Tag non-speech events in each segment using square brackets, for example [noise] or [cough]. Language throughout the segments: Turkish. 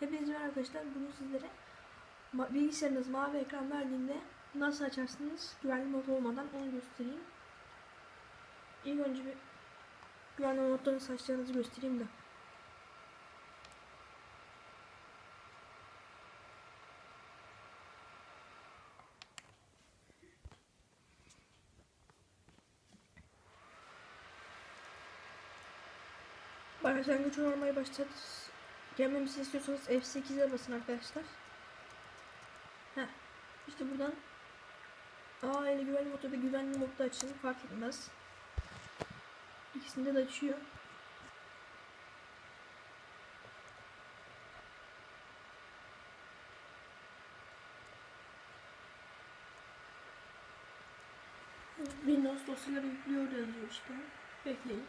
Hepinize merhaba arkadaşlar. Bugün sizlere bilgisayarınız mavi ekran verdiğinde nasıl açarsınız güvenli mod olmadan onu göstereyim. İlk önce bir güvenli modda nasıl göstereyim de. Başlangıç olmaya başladı. Gelmemizi istiyorsanız F8'e basın arkadaşlar. Heh. İşte buradan A ile güvenli modda da güvenli modda açın. Fark etmez. İkisinde de açıyor. Windows dosyaları yüklüyor yazıyor işte. Bekleyin.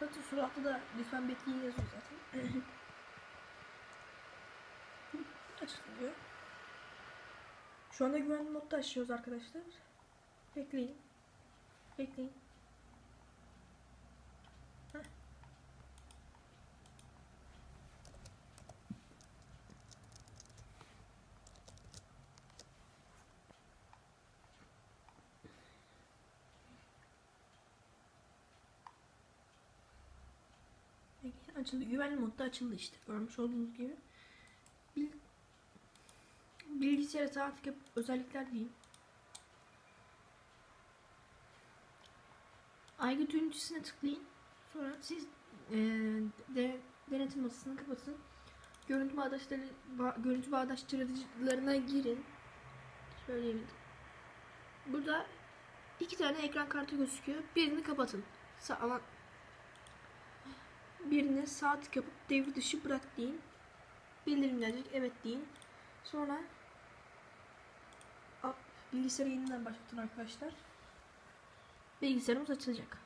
Zaten suratta da lütfen bekleyin yazıyor zaten. [clears throat] Açılıyor. Şu anda güvenli modda açıyoruz arkadaşlar. Bekleyin. Bekleyin. Heh. Bekleyin, Açıldı. Güvenli modda açıldı işte. Görmüş olduğunuz gibi. Bil bilgisayara sağ yapıp özellikler diyeyim. Aygıt ünitesine tıklayın. Sonra siz eee de, denetim masasını kapatın. Görüntü bağdaşları ba- görüntü bağdaştırıcılarına girin. Söyleyemedim. Burada iki tane ekran kartı gözüküyor. Birini kapatın. Sa ama birini sağ tık yapıp devre dışı bırak deyin. Bildirim gelecek. Evet deyin. Sonra bilgisayarı yeniden başlatın arkadaşlar. Bilgisayarımız açılacak.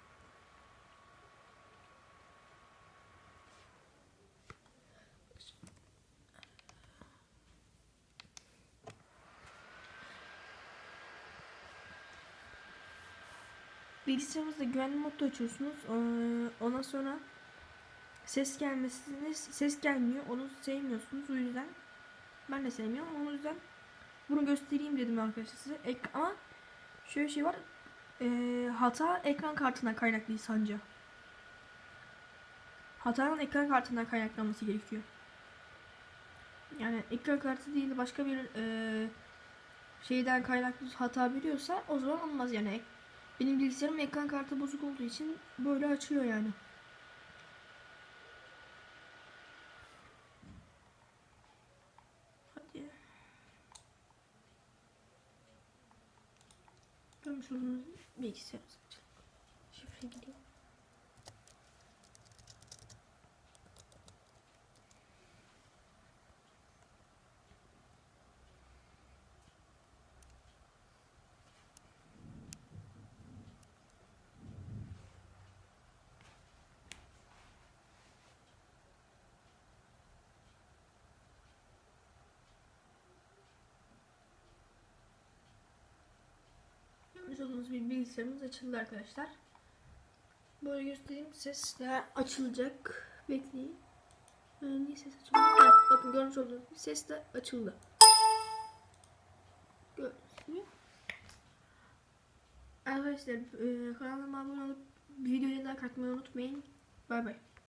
Bilgisayarınızda güvenli modda açıyorsunuz. Ee, Ondan sonra ses gelmesini ses gelmiyor. Onu sevmiyorsunuz. O yüzden ben de sevmiyorum. O yüzden bunu göstereyim dedim arkadaşlar size. Ek ama şöyle şey var. Ee, hata ekran kartına kaynaklı sanca. Hatanın ekran kartından kaynaklanması gerekiyor. Yani ekran kartı değil de başka bir e, şeyden kaynaklı hata veriyorsa o zaman olmaz yani. Benim bilgisayarım ekran kartı bozuk olduğu için böyle açıyor yani. Görmüş olduğunuz bilgisayarımız açalım. Şifre gireyim. Görmüş olduğunuz bir bilgisayarımız açıldı arkadaşlar. Böyle göstereyim. Ses de açılacak. Bekleyin. Ee, niye ses açıldı? Evet, bakın görmüş olduğunuz gibi ses de açıldı. Arkadaşlar e, kanalıma abone olup videoya like atmayı unutmayın. Bay bay.